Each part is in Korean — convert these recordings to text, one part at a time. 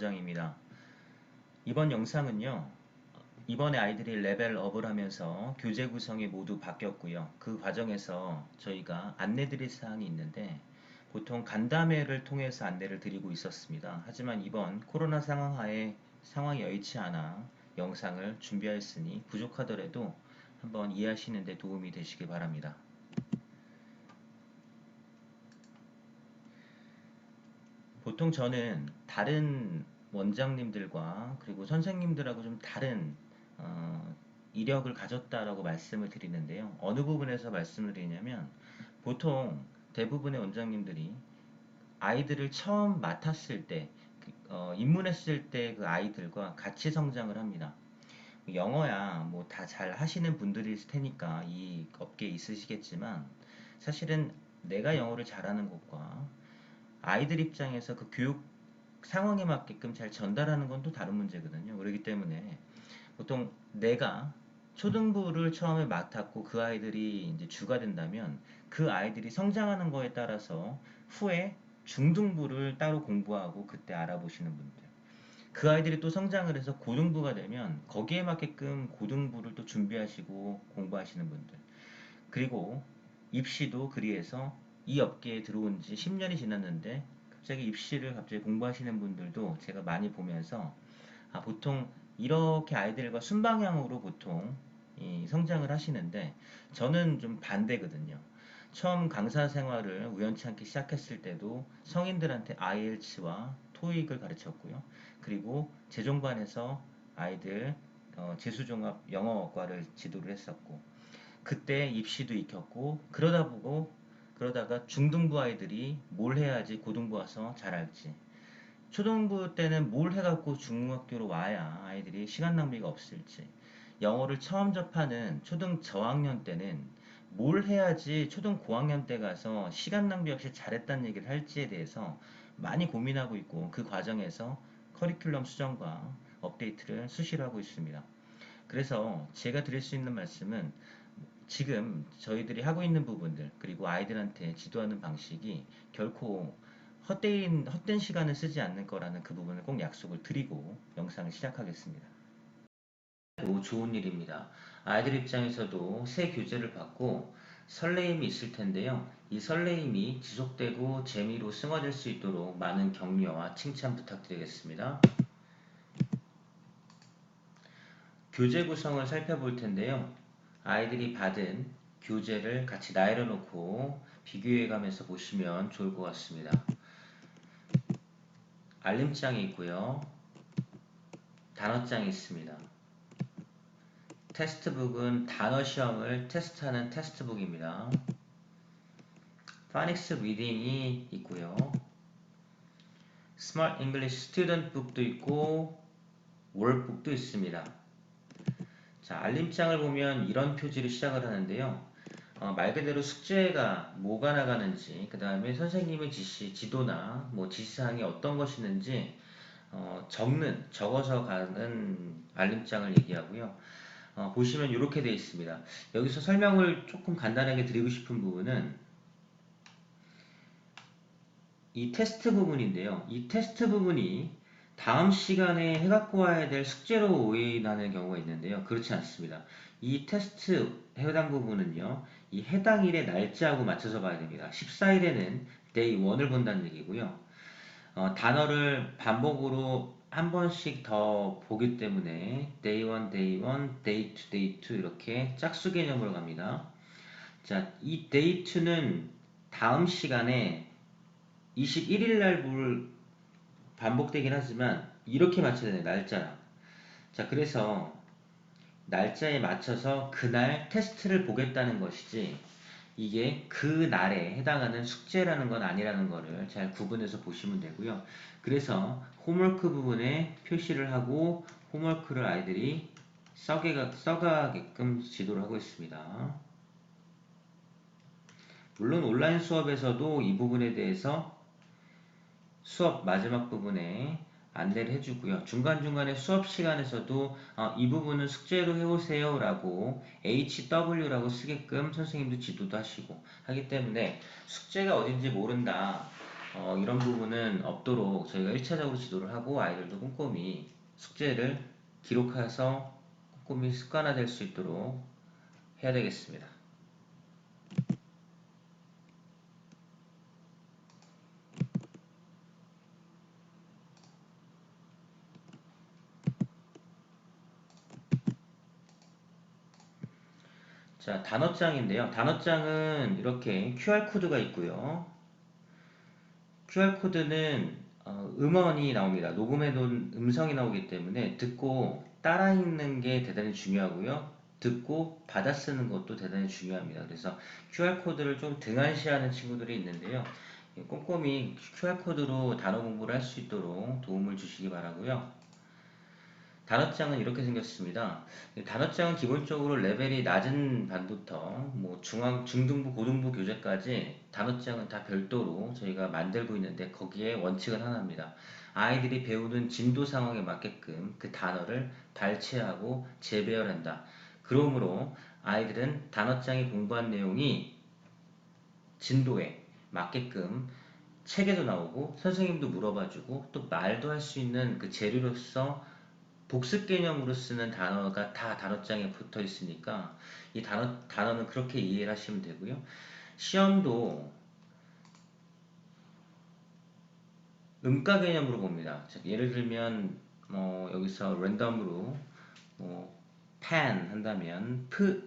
원장입니다. 이번 영상은요. 이번에 아이들이 레벨업을 하면서 교재 구성이 모두 바뀌었고요. 그 과정에서 저희가 안내 드릴 사항이 있는데 보통 간담회를 통해서 안내를 드리고 있었습니다. 하지만 이번 코로나 상황 하에 상황이 여의치 않아 영상을 준비하였으니 부족하더라도 한번 이해하시는 데 도움이 되시길 바랍니다. 보통 저는 다른 원장님들과 그리고 선생님들하고 좀 다른 어, 이력을 가졌다라고 말씀을 드리는데요. 어느 부분에서 말씀을 드리냐면 보통 대부분의 원장님들이 아이들을 처음 맡았을 때 그, 어, 입문했을 때 그 아이들과 같이 성장을 합니다. 영어야 뭐 다 잘 하시는 분들일 테니까 이 업계에 있으시겠지만 사실은 내가 영어를 잘하는 것과 아이들 입장에서 그 교육 상황에 맞게끔 잘 전달하는 건 또 다른 문제거든요. 그렇기 때문에 보통 내가 초등부를 처음에 맡았고 그 아이들이 이제 주가 된다면 그 아이들이 성장하는 거에 따라서 후에 중등부를 따로 공부하고 그때 알아보시는 분들. 그 아이들이 또 성장을 해서 고등부가 되면 거기에 맞게끔 고등부를 또 준비하시고 공부하시는 분들. 그리고 입시도 그리해서 이 업계에 들어온 지 10년이 지났는데 갑자기 입시를 갑자기 공부하시는 분들도 제가 많이 보면서 아, 보통 이렇게 아이들과 순방향으로 보통 성장을 하시는데 저는 좀 반대거든요. 처음 강사 생활을 우연치 않게 시작했을 때도 성인들한테 IELTS와 토익을 가르쳤고요. 그리고 재종반에서 아이들 어, 재수종합 영어과를 지도를 했었고 그때 입시도 익혔고 그러다 보고 그러다가 중등부 아이들이 뭘 해야지 고등부 와서 잘할지 초등부 때는 뭘 해갖고 중학교로 와야 아이들이 시간 낭비가 없을지 영어를 처음 접하는 초등 저학년 때는 뭘 해야지 초등 고학년 때 가서 시간 낭비 없이 잘했다는 얘기를 할지에 대해서 많이 고민하고 있고 그 과정에서 커리큘럼 수정과 업데이트를 수시로 하고 있습니다. 그래서 제가 드릴 수 있는 말씀은 지금 저희들이 하고 있는 부분들 그리고 아이들한테 지도하는 방식이 결코 헛된, 헛된 시간을 쓰지 않는 거라는 그 부분을 꼭 약속을 드리고 영상을 시작하겠습니다. 좋은 일입니다. 아이들 입장에서도 새 교재를 받고 설레임이 있을 텐데요. 이 설레임이 지속되고 재미로 승화될 수 있도록 많은 격려와 칭찬 부탁드리겠습니다. 교재 구성을 살펴볼 텐데요. 아이들이 받은 교재를 같이 나열해 놓고 비교해 가면서 보시면 좋을 것 같습니다. 알림장이 있고요. 단어장이 있습니다. 테스트북은 단어 시험을 테스트하는 테스트북입니다. 파닉스 리딩이 있고요. 스마트 잉글리시 스튜던트 북도 있고 월북도 있습니다. 자, 알림장을 보면 이런 표지로 시작을 하는데요. 어, 말 그대로 숙제가 뭐가 나가는지, 그 다음에 선생님의 지시, 지도나 뭐 지시사항이 어떤 것이 있는지 어, 적는, 적어서 가는 알림장을 얘기하고요. 어, 보시면 이렇게 되어 있습니다. 여기서 설명을 조금 간단하게 드리고 싶은 부분은 이 테스트 부분인데요. 이 테스트 부분이 다음 시간에 해갖고 와야 될 숙제로 오인하는 경우가 있는데요. 그렇지 않습니다. 이 테스트 해당 부분은요. 이 해당 일의 날짜하고 맞춰서 봐야 됩니다. 14일에는 day 1을 본다는 얘기고요. 어, 단어를 반복으로 한 번씩 더 보기 때문에 day 1, day 1, day 2, day 2 이렇게 짝수 개념으로 갑니다. 자, 이 day 2는 다음 시간에 21일 날 볼 반복되긴 하지만 이렇게 맞춰야 되는 날짜랑 자 그래서 날짜에 맞춰서 그날 테스트를 보겠다는 것이지 이게 그 날에 해당하는 숙제라는 건 아니라는 거를 잘 구분해서 보시면 되고요. 그래서 홈워크 부분에 표시를 하고 홈워크를 아이들이 써가, 써가게끔 지도를 하고 있습니다. 물론 온라인 수업에서도 이 부분에 대해서 수업 마지막 부분에 안내를 해주고요. 중간중간에 수업 시간에서도 어, 이 부분은 숙제로 해오세요 라고 HW라고 쓰게끔 선생님도 지도도 하시고 하기 때문에 숙제가 어딘지 모른다 어, 이런 부분은 없도록 저희가 1차적으로 지도를 하고 아이들도 꼼꼼히 숙제를 기록해서 꼼꼼히 습관화될 수 있도록 해야 되겠습니다. 자, 단어장인데요. 단어장은 이렇게 QR코드가 있고요. QR코드는 어, 음원이 나옵니다. 녹음해 놓은 음성이 나오기 때문에 듣고 따라 읽는 게 대단히 중요하고요. 듣고 받아 쓰는 것도 대단히 중요합니다. 그래서 QR코드를 좀 등한시하는 친구들이 있는데요. 꼼꼼히 QR코드로 단어 공부를 할 수 있도록 도움을 주시기 바라고요. 단어장은 이렇게 생겼습니다. 단어장은 기본적으로 레벨이 낮은 반부터 뭐 중앙, 중등부, 고등부 교재까지 단어장은 다 별도로 저희가 만들고 있는데 거기에 원칙은 하나입니다. 아이들이 배우는 진도 상황에 맞게끔 그 단어를 발췌하고 재배열한다. 그러므로 아이들은 단어장에 공부한 내용이 진도에 맞게끔 책에도 나오고 선생님도 물어봐주고 또 말도 할 수 있는 그 재료로서 복습 개념으로 쓰는 단어가 다 단어장에 붙어 있으니까 이 단어, 단어는 그렇게 이해를 하시면 되고요. 시험도 음가 개념으로 봅니다. 예를 들면 뭐 여기서 랜덤으로 뭐 pen 한다면 p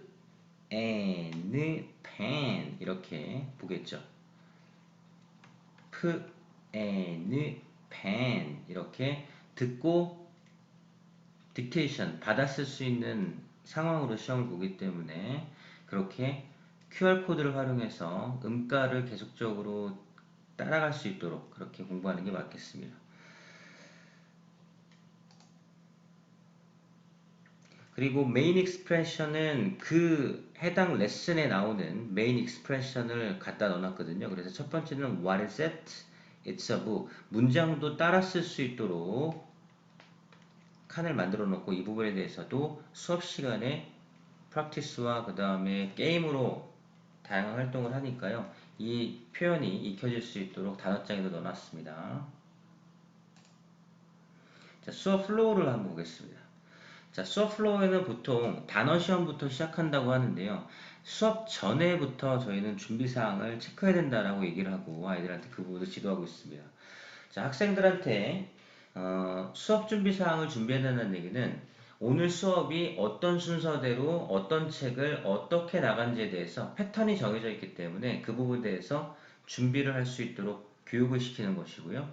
n pen 이렇게 보겠죠. p n pen 이렇게 듣고 딕테이션 받았을 수 있는 상황으로 시험을 보기 때문에 그렇게 QR코드를 활용해서 음가를 계속적으로 따라갈 수 있도록 그렇게 공부하는 게 맞겠습니다. 그리고 메인 익스프레션은 그 해당 레슨에 나오는 메인 익스프레션을 갖다 넣어놨거든요. 그래서 첫 번째는 What is it? It's a book. 문장도 따라 쓸 수 있도록 칸을 만들어 놓고 이 부분에 대해서도 수업 시간에 프랙티스와 그 다음에 게임으로 다양한 활동을 하니까요. 이 표현이 익혀질 수 있도록 단어장에도 넣어놨습니다. 자, 수업 플로우를 한번 보겠습니다. 자, 수업 플로우에는 보통 단어 시험부터 시작한다고 하는데요. 수업 전에부터 저희는 준비사항을 체크해야 된다라고 얘기를 하고 아이들한테 그 부분을 지도하고 있습니다. 자, 학생들한테 어, 수업 준비 사항을 준비해달라는 얘기는 오늘 수업이 어떤 순서대로 어떤 책을 어떻게 나간지에 대해서 패턴이 정해져 있기 때문에 그 부분에 대해서 준비를 할 수 있도록 교육을 시키는 것이고요.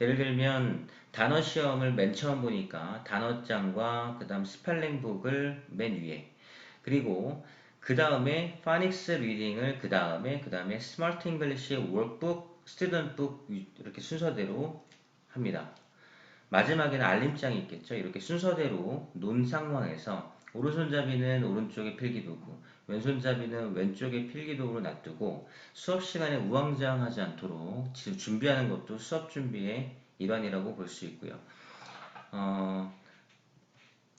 예를 들면 단어 시험을 맨 처음 보니까 단어장과 그 다음 스펠링북을 맨 위에 그리고 그 다음에 파닉스 리딩을 그 다음에 그 다음에 스마트 잉글리시 월북, 스튜던북 이렇게 순서대로 합니다. 마지막에는 알림장이 있겠죠. 이렇게 순서대로 논 상황에서 오른손잡이는 오른쪽에 필기도구, 왼손잡이는 왼쪽에 필기도구로 놔두고 수업 시간에 우왕좌왕하지 않도록 준비하는 것도 수업 준비의 일환이라고 볼 수 있고요. 어,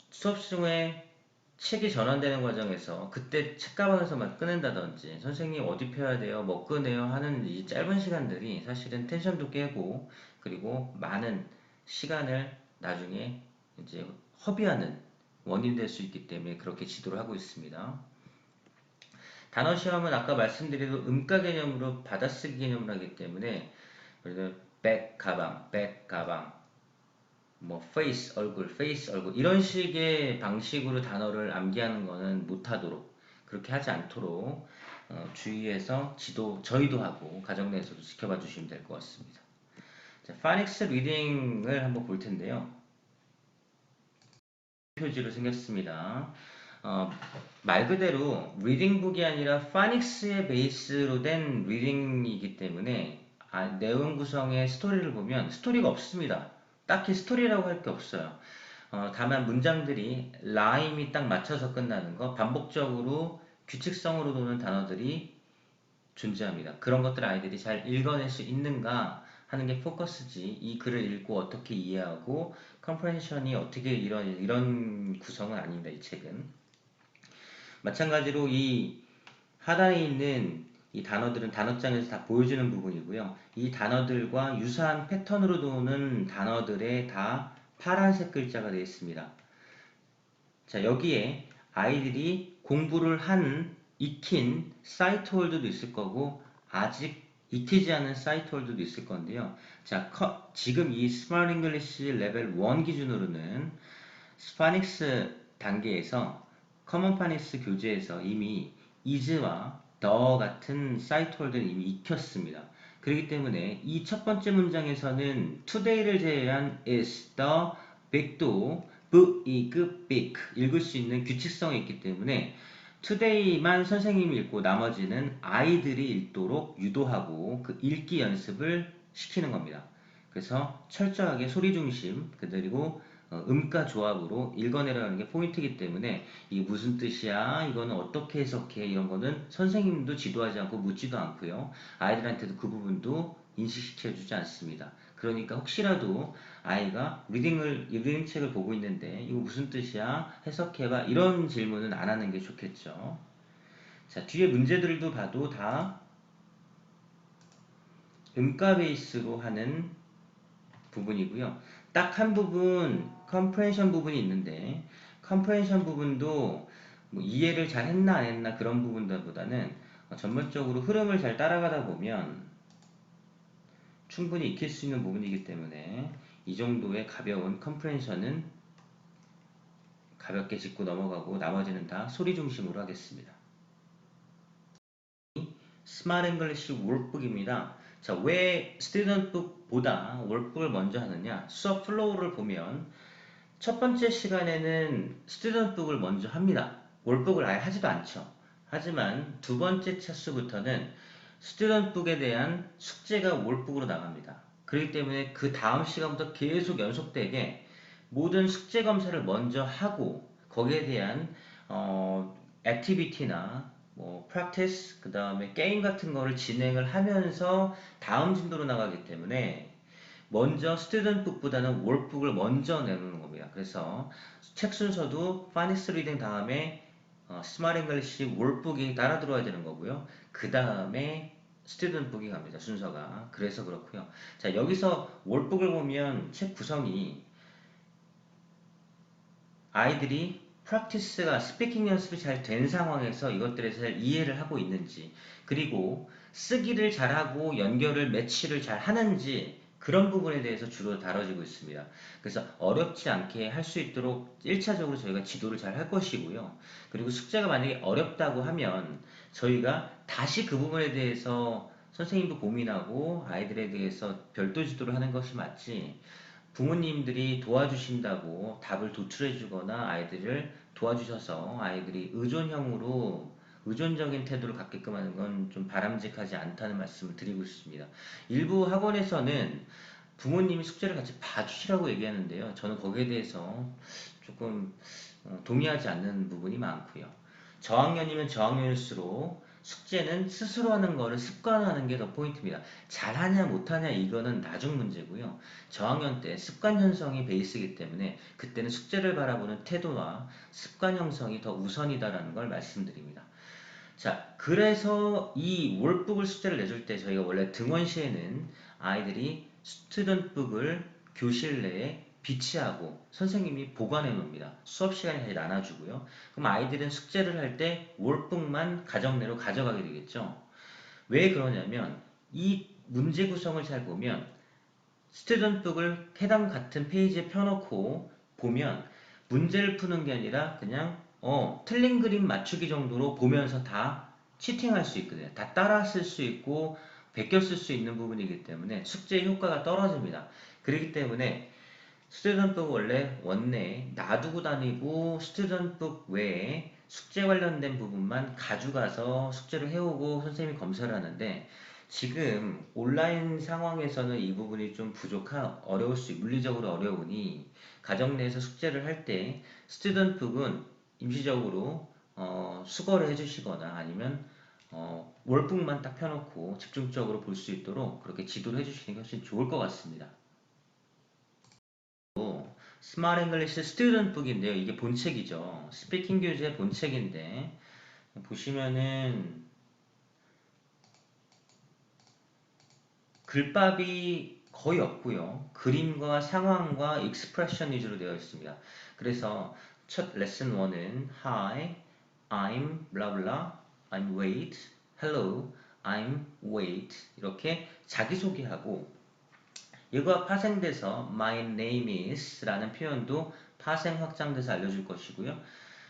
수업 중에 책이 전환되는 과정에서 그때 책가방에서 막 꺼낸다든지 선생님 어디 펴야 돼요, 뭐 꺼내요 하는 이 짧은 시간들이 사실은 텐션도 깨고 그리고 많은 시간을 나중에 이제 허비하는 원인 될수 있기 때문에 그렇게 지도를 하고 있습니다. 단어 시험은 아까 말씀드린 음가 개념으로 받아쓰기 개념을 하기 때문에 백 가방, 백 가방, 뭐 face 얼굴, face 얼굴 이런 식의 방식으로 단어를 암기하는 것은 못하도록 그렇게 하지 않도록 어, 주의해서 지도 저희도 하고 가정 내에서도 지켜봐 주시면 될 것 같습니다. 자, 파닉스 리딩을 한번 볼 텐데요. 표지로 생겼습니다. 어, 말 그대로 리딩북이 아니라 파닉스의 베이스로 된 리딩이기 때문에 아, 내용 구성의 스토리를 보면 스토리가 없습니다. 딱히 스토리라고 할 게 없어요. 어, 다만 문장들이 라임이 딱 맞춰서 끝나는 거, 반복적으로 규칙성으로 도는 단어들이 존재합니다. 그런 것들 아이들이 잘 읽어낼 수 있는가 하는 게 포커스지 이 글을 읽고 어떻게 이해하고 컴프레션이 어떻게 이런 이런 구성은 아닙니다. 이 책은 마찬가지로 이 하단에 있는 이 단어들은 단어장에서 다 보여주는 부분이고요. 이 단어들과 유사한 패턴으로 도는 단어들에 다 파란색 글자가 되어 있습니다. 자, 여기에 아이들이 공부를 한, 익힌 사이트 홀드도 있을 거고, 아직 익히지 않은 사이트 홀드도 있을 건데요. 자, 커, 지금 이 스마트 잉글리시 레벨 1 기준으로는 스파닉스 단계에서 커먼 파닉스 교재에서 이미 is와 the 같은 사이트 홀드는 이미 익혔습니다. 그렇기 때문에 이 첫 번째 문장에서는 today를 제외한 is, the, big도 b, ig, big 읽을 수 있는 규칙성이 있기 때문에 today만 선생님이 읽고 나머지는 아이들이 읽도록 유도하고 그 읽기 연습을 시키는 겁니다. 그래서 철저하게 소리 중심 그리고 어, 음가 조합으로 읽어내라는 게 포인트이기 때문에 이게 무슨 뜻이야 이거는 어떻게 해석해 이런 거는 선생님도 지도하지 않고 묻지도 않고요 아이들한테도 그 부분도 인식시켜 주지 않습니다 그러니까 혹시라도 아이가 리딩을 리딩 책을 보고 있는데 이거 무슨 뜻이야? 해석해봐. 이런 질문은 안 하는 게 좋겠죠. 자 뒤에 문제들도 봐도 다 음가 베이스로 하는 부분이고요. 딱 한 부분 컴프레션 부분이 있는데 컴프레션 부분도 뭐 이해를 잘 했나 안 했나 그런 부분들보다는 전반적으로 흐름을 잘 따라가다 보면 충분히 익힐 수 있는 부분이기 때문에 이 정도의 가벼운 컴프레션은 가볍게 짚고 넘어가고 나머지는 다 소리 중심으로 하겠습니다. 스마트 잉글리시 월북입니다. 자, 왜 스튜던트북보다 월북을 먼저 하느냐? 수업 플로우를 보면 첫 번째 시간에는 스튜던트북을 먼저 합니다. 월북을 아예 하지도 않죠. 하지만 두 번째 차수부터는 스튜던트북에 대한 숙제가 월북으로 나갑니다. 그렇기 때문에 그 다음 시간부터 계속 연속되게 모든 숙제 검사를 먼저 하고 거기에 대한 어, 액티비티나 뭐 practice 그 다음에 게임 같은 거를 진행을 하면서 다음 진도로 나가기 때문에 먼저 스튜던트북보다는 월북을 먼저 내놓는 겁니다. 그래서 책 순서도 파니스 리딩 다음에 어, 스마트 잉글리시 월북이 따라 들어와야 되는 거고요. 그 다음에 스튜던트 북이 갑니다. 순서가. 그래서 그렇고요. 자 여기서 월북을 보면 책 구성이 아이들이 프랙티스가 스피킹 연습이 잘 된 상황에서 이것들에 잘 이해를 하고 있는지 그리고 쓰기를 잘하고 연결을 매치를 잘 하는지 그런 부분에 대해서 주로 다뤄지고 있습니다. 그래서 어렵지 않게 할 수 있도록 1차적으로 저희가 지도를 잘 할 것이고요. 그리고 숙제가 만약에 어렵다고 하면 저희가 다시 그 부분에 대해서 선생님도 고민하고 아이들에 대해서 별도 지도를 하는 것이 맞지 부모님들이 도와주신다고 답을 도출해 주거나 아이들을 도와주셔서 아이들이 의존형으로 의존적인 태도를 갖게끔 하는 건 좀 바람직하지 않다는 말씀을 드리고 싶습니다. 일부 학원에서는 부모님이 숙제를 같이 봐주시라고 얘기하는데요. 저는 거기에 대해서 조금 어, 동의하지 않는 부분이 많고요. 저학년이면 저학년일수록 숙제는 스스로 하는 거를 습관화하는 게 더 포인트입니다. 잘하냐 못하냐 이거는 나중 문제고요. 저학년 때 습관 형성이 베이스이기 때문에 그때는 숙제를 바라보는 태도와 습관 형성이 더 우선이다라는 걸 말씀드립니다. 자, 그래서 이 월북을 숙제를 내줄 때 저희가 원래 등원시에는 아이들이 스튜던트북을 교실 내에 비치하고 선생님이 보관해 놓습니다. 수업 시간에 나눠주고요. 그럼 아이들은 숙제를 할 때 월북만 가정 내로 가져가게 되겠죠. 왜 그러냐면 이 문제 구성을 잘 보면 스튜던트북을 해당 같은 페이지에 펴놓고 보면 문제를 푸는 게 아니라 그냥 어, 틀린 그림 맞추기 정도로 보면서 다 치팅할 수 있거든요. 다 따라 쓸 수 있고 베껴 쓸 수 있는 부분이기 때문에 숙제 효과가 떨어집니다. 그렇기 때문에 스튜던트북 원래 원내에 놔두고 다니고 스튜던트북 외에 숙제 관련된 부분만 가져가서 숙제를 해오고 선생님이 검사를 하는데 지금 온라인 상황에서는 이 부분이 좀 부족한 어려울 수 물리적으로 어려우니 가정 내에서 숙제를 할 때 스튜던트북은 임시적으로 어, 수거를 해주시거나 아니면 어, 월북만 딱 펴놓고 집중적으로 볼 수 있도록 그렇게 지도를 해주시는 게 훨씬 좋을 것 같습니다. 스마트 잉글리시 스튜던트 북인데요. 이게 본책이죠. 스피킹 교재 본책인데 보시면은 글밥이 거의 없고요. 그림과 상황과 익스프레션 위주로 되어 있습니다. 그래서 첫 레슨 1은 Hi, I'm blah blah, I'm wait, Hello, I'm wait 이렇게 자기소개하고 이거와 파생돼서 my name is 라는 표현도 파생 확장돼서 알려줄 것이고요.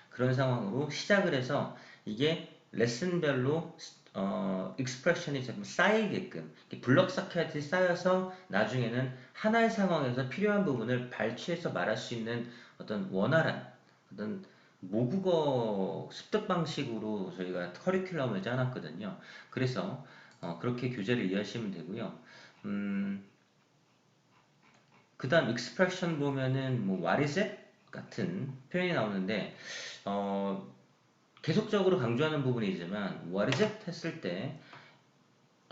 그런 상황으로 시작을 해서 이게 레슨별로 어, 익스프레션이 조금 쌓이게끔 블럭 사켓이 쌓여서 나중에는 하나의 상황에서 필요한 부분을 발췌해서 말할 수 있는 어떤 원활한 어떤 모국어 습득 방식으로 저희가 커리큘럼을 짜놨거든요. 그래서 어, 그렇게 교재를 이해하시면 되고요. 음, 그 다음 expression 보면은 뭐 what is it? 같은 표현이 나오는데 어, 계속적으로 강조하는 부분이지만 what is it? 했을 때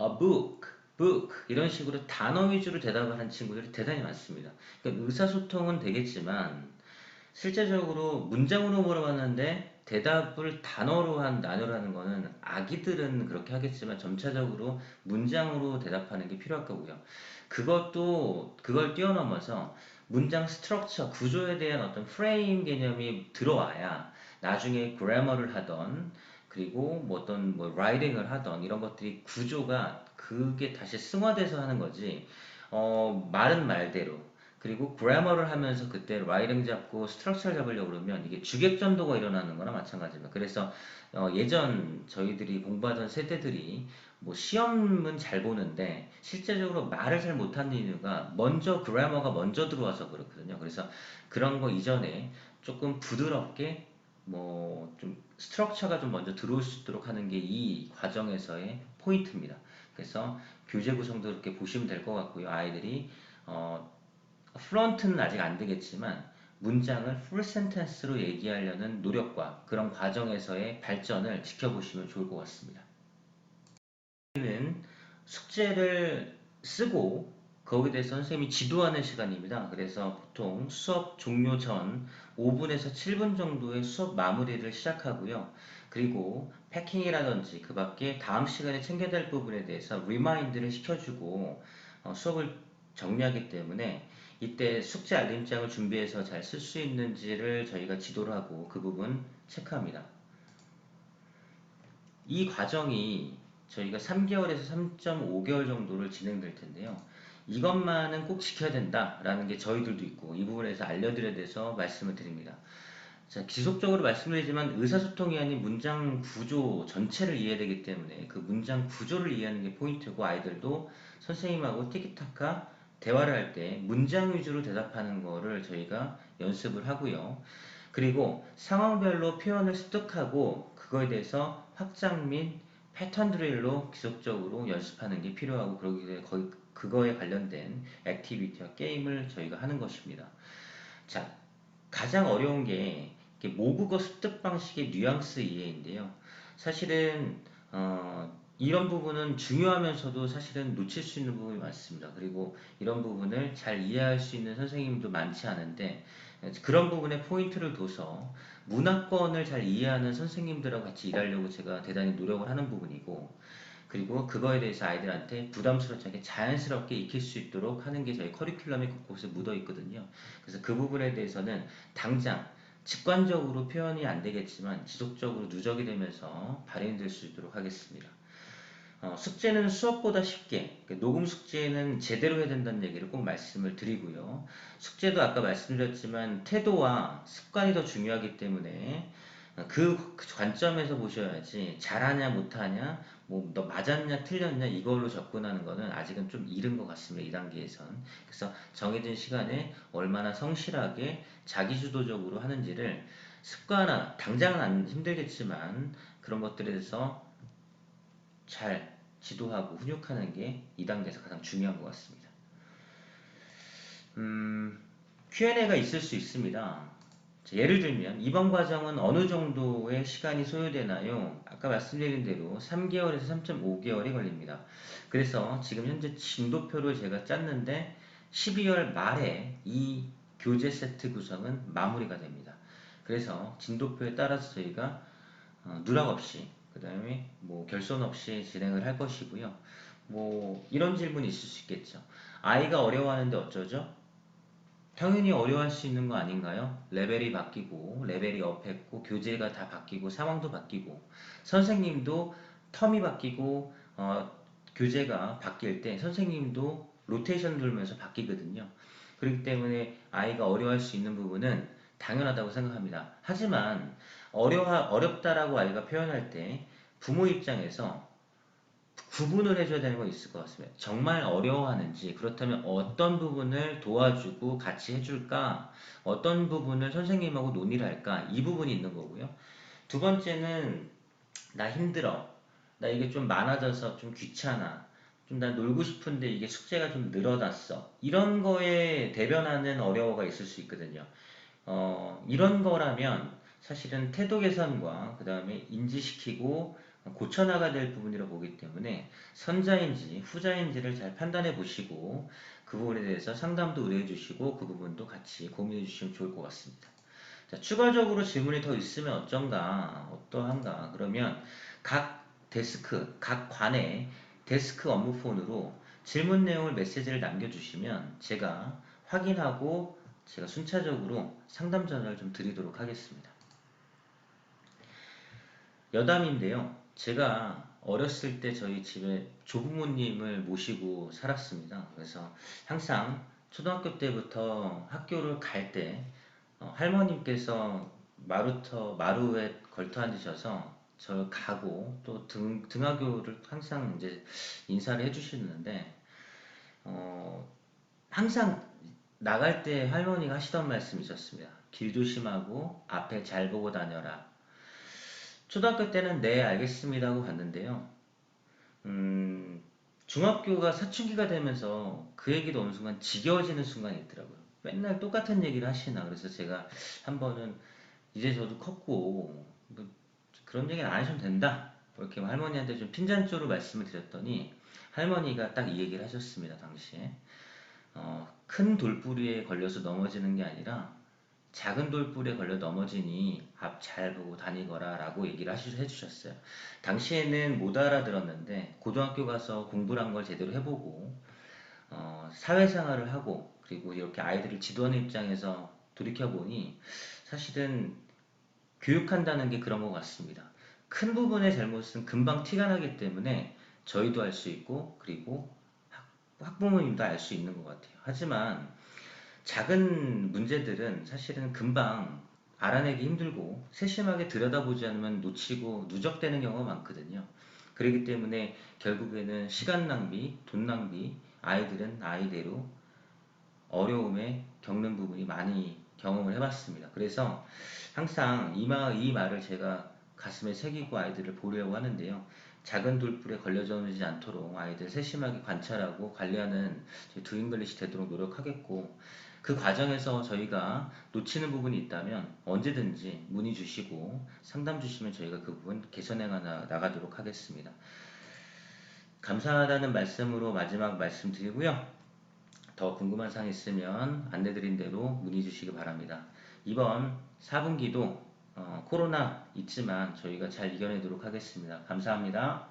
a book, book 이런 식으로 단어 위주로 대답을 한 친구들이 대단히 많습니다. 그러니까 의사소통은 되겠지만 실제적으로 문장으로 물어봤는데 대답을 단어로 한 하는 거는 아기들은 그렇게 하겠지만 점차적으로 문장으로 대답하는 게 필요할 거고요. 그것도 그걸 뛰어넘어서 문장 스트럭처 구조에 대한 어떤 프레임 개념이 들어와야 나중에 그래머를 하던 그리고 뭐 어떤 뭐 라이딩을 하던 이런 것들이 구조가 그게 다시 승화돼서 하는 거지 어 말은 말대로 그리고 그래머를 하면서 그때 라이딩 잡고 스트럭처를 잡으려고 그러면 이게 주객전도가 일어나는 거나 마찬가지입니다. 그래서 어 예전 저희들이 공부하던 세대들이 뭐 시험은 잘 보는데 실제적으로 말을 잘 못하는 이유가 먼저 그래머가 먼저 들어와서 그렇거든요. 그래서 그런 거 이전에 조금 부드럽게 뭐 좀 스트럭처가 좀 먼저 들어올 수 있도록 하는 게 이 과정에서의 포인트입니다. 그래서 교재 구성도 이렇게 보시면 될 것 같고요. 아이들이 어 플런트는 아직 안 되겠지만 문장을 풀 센텐스로 얘기하려는 노력과 그런 과정에서의 발전을 지켜보시면 좋을 것 같습니다. 는 숙제를 쓰고 거기에 대해서 선생님이 지도하는 시간입니다. 그래서 보통 수업 종료 전 5분에서 7분 정도의 수업 마무리를 시작하고요. 그리고 패킹이라든지 그 밖에 다음 시간에 챙겨야 될 부분에 대해서 리마인드를 시켜주고 어, 수업을 정리하기 때문에 이때 숙제 알림장을 준비해서 잘 쓸 수 있는지를 저희가 지도를 하고 그 부분 체크합니다. 이 과정이 저희가 3개월에서 3.5개월 정도를 진행될 텐데요. 이것만은 꼭 지켜야 된다라는 게 저희들도 있고 이 부분에서 알려드려야 돼서 말씀을 드립니다. 자, 지속적으로 말씀드리지만 의사소통이 아닌 문장 구조 전체를 이해해야 되기 때문에 그 문장 구조를 이해하는 게 포인트고 아이들도 선생님하고 티키타카 대화를 할 때 문장 위주로 대답하는 거를 저희가 연습을 하고요. 그리고 상황별로 표현을 습득하고 그거에 대해서 확장 및 패턴 드릴로 지속적으로 연습하는 게 필요하고 그러기 위해 거의 그거에 관련된 액티비티와 게임을 저희가 하는 것입니다. 자, 가장 어려운 게 모국어 습득 방식의 뉘앙스 이해인데요. 사실은 어, 이런 부분은 중요하면서도 사실은 놓칠 수 있는 부분이 많습니다. 그리고 이런 부분을 잘 이해할 수 있는 선생님도 많지 않은데 그런 부분에 포인트를 둬서 문화권을 잘 이해하는 선생님들하고 같이 일하려고 제가 대단히 노력을 하는 부분이고 그리고 그거에 대해서 아이들한테 부담스럽지 않게 자연스럽게 익힐 수 있도록 하는 게 저희 커리큘럼에 곳곳에 묻어 있거든요. 그래서 그 부분에 대해서는 당장 직관적으로 표현이 안 되겠지만 지속적으로 누적이 되면서 발현될 수 있도록 하겠습니다. 어, 숙제는 수업보다 쉽게 그 녹음 숙제는 제대로 해야 된다는 얘기를 꼭 말씀을 드리고요. 숙제도 아까 말씀드렸지만 태도와 습관이 더 중요하기 때문에 그, 그 관점에서 보셔야지 잘하냐 못하냐 뭐 너 맞았냐 틀렸냐 이걸로 접근하는 거는 아직은 좀 이른 것 같습니다. 이 단계에선. 그래서 정해진 시간에 얼마나 성실하게 자기주도적으로 하는지를 습관화 당장은 안 힘들겠지만 그런 것들에 대해서 잘 지도하고 훈육하는 게이 단계에서 가장 중요한 것 같습니다. 음, Q&A가 있을 수 있습니다. 예를 들면 이번 과정은 어느 정도의 시간이 소요되나요? 아까 말씀드린 대로 3개월에서 3.5개월이 걸립니다. 그래서 지금 현재 진도표를 제가 짰는데 12월 말에 이 교재 세트 구성은 마무리가 됩니다. 그래서 진도표에 따라서 저희가 어, 누락 없이 그 다음에 뭐 결손 없이 진행을 할 것이고요. 뭐 이런 질문이 있을 수 있겠죠. 아이가 어려워하는데 어쩌죠? 당연히 어려워할 수 있는 거 아닌가요? 레벨이 바뀌고 레벨이 업했고 교재가 다 바뀌고 상황도 바뀌고 선생님도 텀이 바뀌고 어, 교재가 바뀔 때 선생님도 로테이션 돌면서 바뀌거든요. 그렇기 때문에 아이가 어려워할 수 있는 부분은 당연하다고 생각합니다. 하지만 어려 어렵다라고 아이가 표현할 때 부모 입장에서 구분을 해줘야 되는 건 있을 것 같습니다. 정말 어려워하는지, 그렇다면 어떤 부분을 도와주고 같이 해줄까? 어떤 부분을 선생님하고 논의를 할까? 이 부분이 있는 거고요. 두 번째는, 나 힘들어. 나 이게 좀 많아져서 좀 귀찮아. 좀난 놀고 싶은데 이게 숙제가 좀 늘어났어. 이런 거에 대변하는 어려워가 있을 수 있거든요. 어, 이런 거라면 사실은 태도 개선과 그 다음에 인지시키고 고쳐나가야 될 부분이라고 보기 때문에 선자인지 후자인지를 잘 판단해 보시고 그 부분에 대해서 상담도 의뢰해 주시고 그 부분도 같이 고민해 주시면 좋을 것 같습니다. 자, 추가적으로 질문이 더 있으면 어쩐가, 어떠한가, 그러면 각 데스크, 각 관의 데스크 업무폰으로 질문 내용을 메시지를 남겨주시면 제가 확인하고 제가 순차적으로 상담 전화를 좀 드리도록 하겠습니다. 여담인데요. 제가 어렸을 때 저희 집에 조부모님을 모시고 살았습니다. 그래서 항상 초등학교 때부터 학교를 갈때 어, 할머님께서 마루터 마루에 걸터 앉으셔서 저를 가고 또 등, 등하교를 항상 이제 인사를 해주시는데 어, 항상 나갈 때 할머니가 하시던 말씀이 있었습니다. 길 조심하고 앞에 잘 보고 다녀라. 초등학교 때는 네 알겠습니다 하고 갔는데요. 음, 중학교가 사춘기가 되면서 그 얘기도 어느 순간 지겨워지는 순간이 있더라고요. 맨날 똑같은 얘기를 하시나 그래서 제가 한 번은 이제 저도 컸고 뭐 그런 얘기는 안 하셔도 된다 이렇게 할머니한테 좀 핀잔조로 말씀을 드렸더니 할머니가 딱 이 얘기를 하셨습니다 당시에 어, 큰 돌뿌리에 걸려서 넘어지는 게 아니라 작은 돌불에 걸려 넘어지니 앞 잘 보고 다니거라 라고 얘기를 하시, 해주셨어요. 당시에는 못 알아들었는데 고등학교 가서 공부를 한 걸 제대로 해보고 어, 사회생활을 하고 그리고 이렇게 아이들을 지도하는 입장에서 돌이켜보니 사실은 교육한다는 게 그런 것 같습니다. 큰 부분의 잘못은 금방 티가 나기 때문에 저희도 알 수 있고 그리고 학부모님도 알 수 있는 것 같아요. 하지만 작은 문제들은 사실은 금방 알아내기 힘들고 세심하게 들여다보지 않으면 놓치고 누적되는 경우가 많거든요. 그렇기 때문에 결국에는 시간 낭비, 돈 낭비, 아이들은 아이대로 어려움에 겪는 부분이 많이 경험을 해봤습니다. 그래서 항상 이, 말, 이 말을 제가 가슴에 새기고 아이들을 보려고 하는데요. 작은 돌불에 걸려져 지 않도록 아이들 세심하게 관찰하고 관리하는 두잉글리시 되도록 노력하겠고 그 과정에서 저희가 놓치는 부분이 있다면 언제든지 문의 주시고 상담 주시면 저희가 그 부분 개선해 나가도록 하겠습니다. 감사하다는 말씀으로 마지막 말씀드리고요. 더 궁금한 사항 있으면 안내드린 대로 문의 주시기 바랍니다. 이번 4분기도 어, 코로나 있지만 저희가 잘 이겨내도록 하겠습니다. 감사합니다.